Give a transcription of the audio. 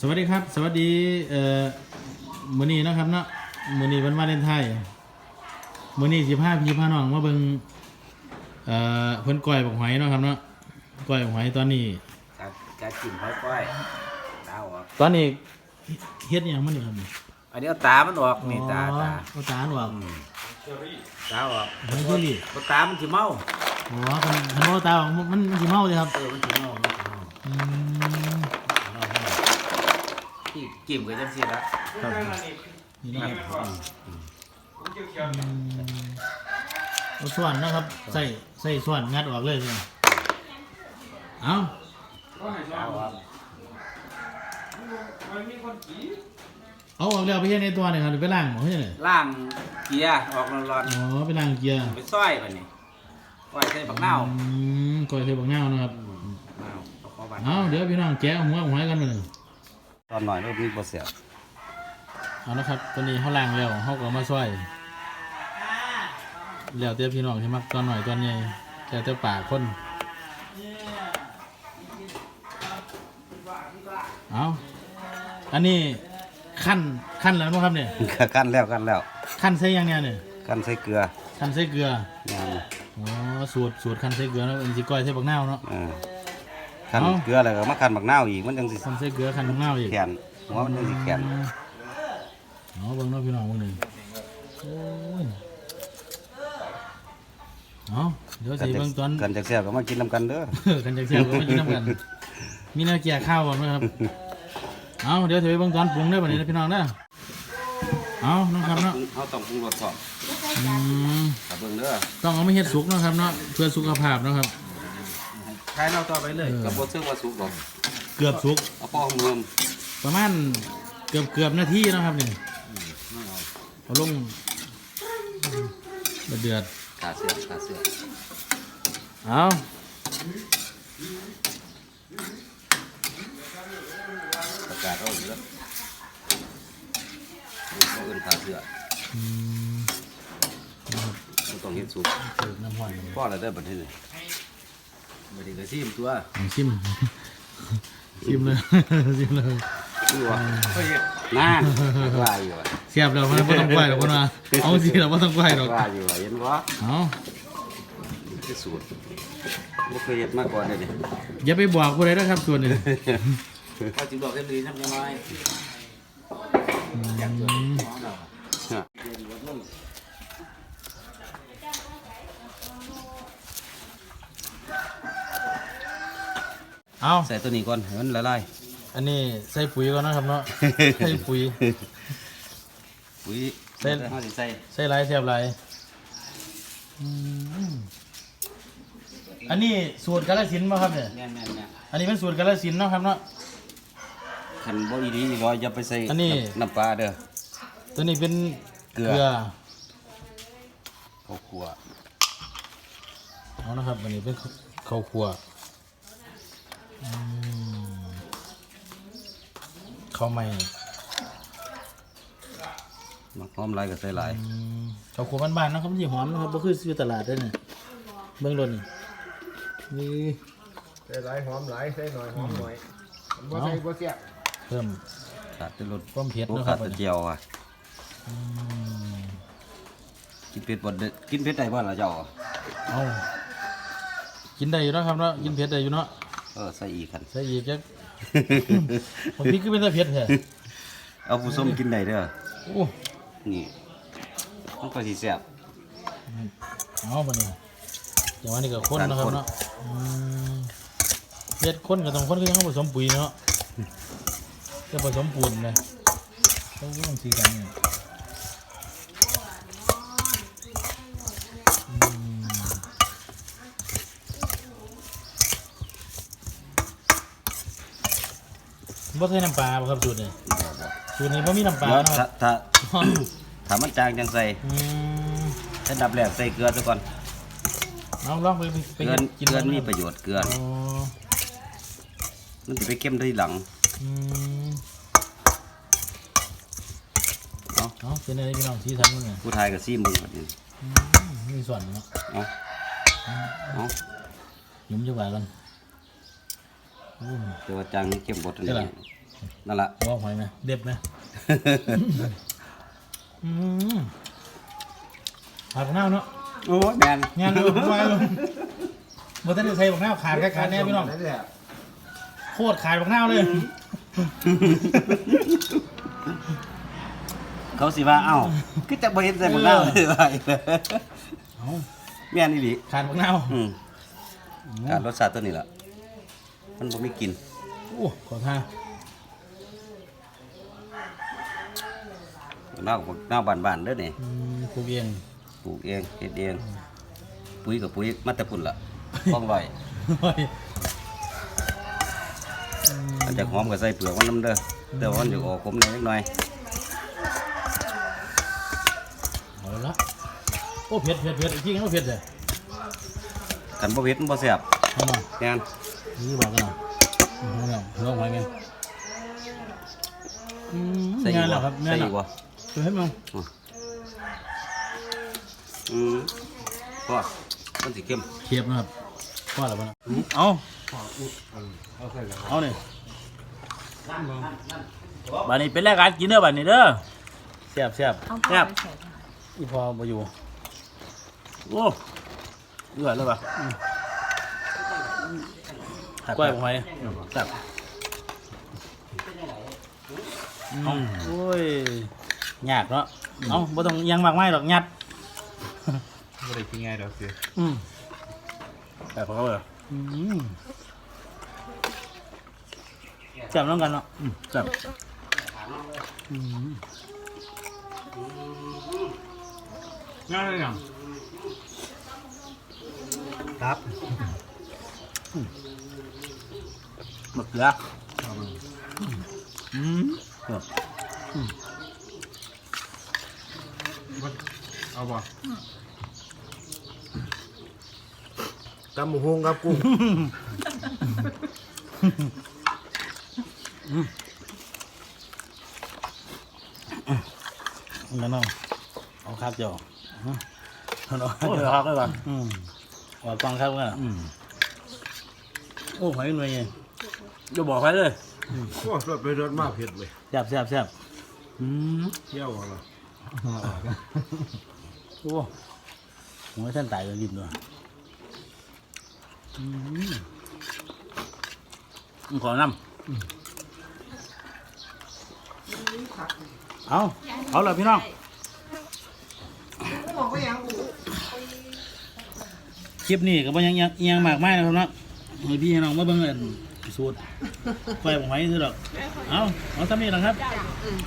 สวัสดีครับ สวัสดีเอ่อมื้อนี้เนาะครับเนาะมื้อนี้วันวาเลนไทน์มื้อนี้สิพาพี่พาน้องมาเบิ่งเอ่อเพิ่นก้อยบักหอยเนาะครับเนาะก้อยบักหอยตอนนี้การการกินหอยก้อยตาออกตอนนี้เฮ็ดอิหยังมันนี่ครับนี่อันนี้เอาตามันออกนี่ตาตาอ๋อเอาตาหนวกอืมตาออกหอยเชอรี่เอาตามันสิเมาอ๋อคันคันบ่เอาตาออกมันมันมันสิเมาเลยครับเออมันสิเมามันสิเมาอืม ที่กินก็จังซี่ละครับนี่นะครับเอาส่วนนะครับใส่ใส่ส่วนงัดออกเลยเลยเอาตาออกเอาออกแล้วไปเฮ็ดในตัวนี่ครับหรือไปล้างหมอเฮ็ดเลยล่างเกียร์ออกร้อนอ๋อไปล้างเกียร์ๆไปซอยบัดนี้ก้อยใส่บักเนาอืมก้อยใส่บักเนานะครับนาเอาเข้าบ้านเอาเดี๋ยวพี่น้องแกะหัวหอยกันมาหนึ่ง ตอนหน่อยรูปนี้บ่เสียเอานะครับตัวนี้เขาล้างแล้วเขาก็เอามาซอยแล้วแต่พี่น้องที่มักตอนหน่อยตอนใหญ่แล้วแต่ปากคนเอาอันนี้ขั้นขั้นแล้วมั้งครับเนี่ยกันแล้วกันแล้วขั้นใส่ยังเนี่ยเนี่ยกันใส่เกลือขั้นใส่เกลืออย่างนี้อ๋อสูตรสูตรขั้นใส่เกลือเนาะเป็นสิก้อยใส่บักนาวเนาะ เออกันเอ้าเกลือแล้วก็มากันบักนาวอีกมันจังสิขั้นใส่เกลือขั้นบักนาวอีกแขนหัวมันจังสิแขนอ๋อเบิ่งเนาะพี่น้องเบิ่งหนึ่งโอ้ยเอาเดี๋ยวกันสิจัเบิ่งตอนกันจักเสียก็มากินนํกันเด้อกันจากเสียวก็มากินน้ำกัน มีแนวแก่ข้าวก่อนไหมครับเอาเดี๋ยวสิไปเบิ่งตอนปรุงเด้อบัดนี้นะพี่น้องเด้อเอาน้องครับเนาะเขาต้องปรุงรสก่อนอืมถ้าเบิ่งเด้อต้องเอาไม่เฮ็ดสุกเนาะครับเนาะเพื่อสุขภาพเนาะครับ ใช้เราต่อไปเลยเออกับบ่ซื้อว่าสุกหรอกเกือบสุกเอาพ่อเมืองประมาณเกือบเกือบนาทีเนาะครับนี่เอาลงเดือดขาเสือขาเสือๆเอาประกาศเอาอยู่แล้วเขาเอิ้นขาเสืออืมบ่ต้องเฮ็ดสุกเติมน้ำหวานพ่อแล้วได้อบัดนี้ นี่บ่ได้ก็ซิมตัวชิม ชิมเลย ชิมเลยคือว่าเฮ้ยนั่นว่าอยู่ว่าเสียบแล้วมันไม่ต้องไหวหรอกคนว่าเอาสิเราไม่ต้องไหวหรอกว่าอยู่ว่าเห็นบ่เอาที่สูตรบ่เคยเฮ็ดมาก่อนเลยนี่อย่าไปบอกผู้ใดนะครับส่วนนี้พอจิบอกได้ดีจังน้อยอืมเอาใส่ตัวนี้ก่อนให้มันละลายอันนี้ใส่ปุ๋ยก่อนนะครับเนาะ ใส่ปุ๋ย ปุ๋ยใส่เฮาสิใส่ใส่ไรเสียบไรอืมอันนี้สูตรกาลสินธุ์ป่ะครับเนี่ย แม่นๆๆอันนี้เป็นสูตรกาลสินธุ์เนาะครับเนาะคันบ่อีดีร้อยอย่าไปใส่อันนี้ น้ำปลาเด้อ ตัวนี้เป็นเกลืออข้าวคั่ว เอานะครับอันนี้เป็นข้าวคั่ว อืมข้าวใหม่มักหอมหลายก็ใส่หลายอืมข้าวคั่วบ้านๆนะครับมันสิหอมนะครับบ่คือซื้อตลาดได้อเนี่ยเบิ่งรถนี่นี่ใส่หลายหอมหลายใส่หน่อยหอมหน่อยมันบ่ใส่บ่เสียบเพิ่มขาดแต่รสความเผ็ดโอ้เนาะคขารัดบแต่เจียวอะอืมกินเผ็ดบ่ได้กินเผ็ดได้บ่ล่ะเจ้าอะเอากินได้อยู่เนาะครับเนาะกินเผ็ดได้อยู่เนาะเออใส่อีกคันใส่อีกจักผมพี่คือเป็นตาเผ็ดแท้เอาผู้ส้มกินได้เด้อโอ้นี่มันก็สิแซ่บเอาบัดนี้เดี๋ยววันนี้ก็คนนะครับการคนเนาะอืมเฮ็ดคนก็ต้องคนคือยังผสมปุ๋ยเนาะจะผสมปูนนะต้องต้องสีกันเนี่ย บ่ใส่น้ำปลาบ่ครับสูตรนี่สูตรนี้บ่มีน้ำปลาเดี๋ยวเนาะคถ้ารับถ้าถ้ามันจางจังใส่อืมอันดับแรกใส่เกลือซะก่อนเอาลองไปไปเกลือกินเกลือบ้างมีนะประโยชน์เกลืออ๋อมันจะไปเข้มทีหลังอืมเนาะเอาเป็นอะไรพี่น้องที่ทันมั้งเนี่ยผู้ทายก็ซีมึงบัดนี้อืมมีส่วนเนาะเอาเอาหยุ่มจังหวะกันอืม แต่ว่าจางนี่เข้มบดอันใช่นี้ล่ะนั่นแหละว่าหอยไหมเด็บไหมอืมขาดบักนาวเนาะโอ้ยแมนงานดูผมว่าอยู่บ่ทันได้ใส่บักนาวขาดแค่ขาดแน่พี่น้องนั่นแหละโคตรขาดบักนาวเลย เขาสิว่าเอ้าคือจะบ่เห็นใส่บักนาวเลยว่าอีกแล้วเอ้าแม่นอีหลีขาดบักนาวอืมการรสชาติตัวนี้ล่ะ มันบ่มีกลิ่นโอ้ขอท่าบักนาวบักนาวบ้านๆเด้อนี่อืมปลูกเองปลูกเองเฮ็ดเอง ปุ๋ยกับปุ๋ยมาแต่พุ่นล่ะของลอยเฮ้ยมันจะหอมก็ใส่เปลือกมันนํเด้อแต่ว่ามันจะออกขมหน่อยนิดหน่อยเอาละโอ้เผ็ดเผ็ดเผ็ดจริงๆก็เผ็ดเลยกันบ่เผ็ดมันบ่แซ่บเอามาแม่น นี่บอกกันหน่อยอืมเอาเรื่องหอยแมงอืมใส่อีงานกแล้วบ่ครับงาใส่นแล้อีวกบ่ดูให้มั้งอืมพอมันสิเข้มเคียบนะครับว่าอะไรบ้างเอาเอาเนี่ยบันนี้เป็นแรกการกินเด้อบันนี้เด้อแซ่บแซ่บเอาแซ่บไปใส่ค่ะอีพอมาอยู่โอ้เลือดเลยป่ะ กล้วยผมไปจับเอาโอ้ยยากเนาะเอาบ่ต้องยังมากไม่หรอกยัดไม่ได้กินง่ายดอกสิอืมแต่พอเลยอืมจับน้องกันเนาะอืมจับอืมง่ายเลยยังครับ มะเขืออืมเอาบ่ตำหมูฮงกับกุ้งงั้นเอาเอาครับเจ้าอืมเอาเอาครับเลยก่อนอืมเอาฟังครับกันอืม โอ้หอยหน่วยไงจะบอกใครเลยโอ้รสไปรสมากเผ็ดเลยแซ่บแซ่บแซ่บอืมเที่ยวเหรอโอ้ผมว่าท่านตายก็ยิ้มด้วยอืมอืมขอน้ำเอาเอาเลยพี่น้องคลิปนี้ก็บ่ยังยังยังมากมายนะครับเนาะ ให้พี่ให้น้องมาเบิ่งกันสูตรไฟของไห้คือดอก เอาเอาทำนี่นะครับอืม